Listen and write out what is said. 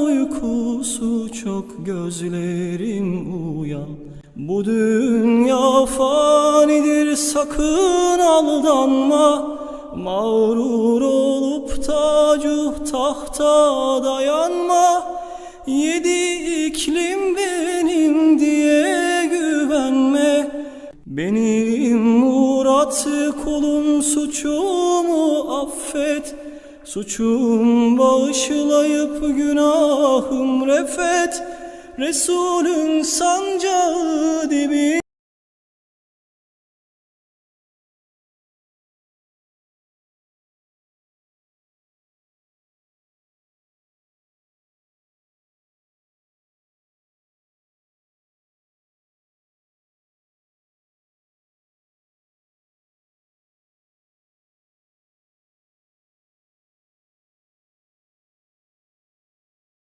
uykusu çok gözlerim uyan. Bu dünya fanidir sakın aldanma. Mağrur olup tacu tahta dayanma. Yedi iklim benim diye güvenme. Benim Murat kulun suçumu affet Suçum bağışlayıp günahım refet. Resulün sancağı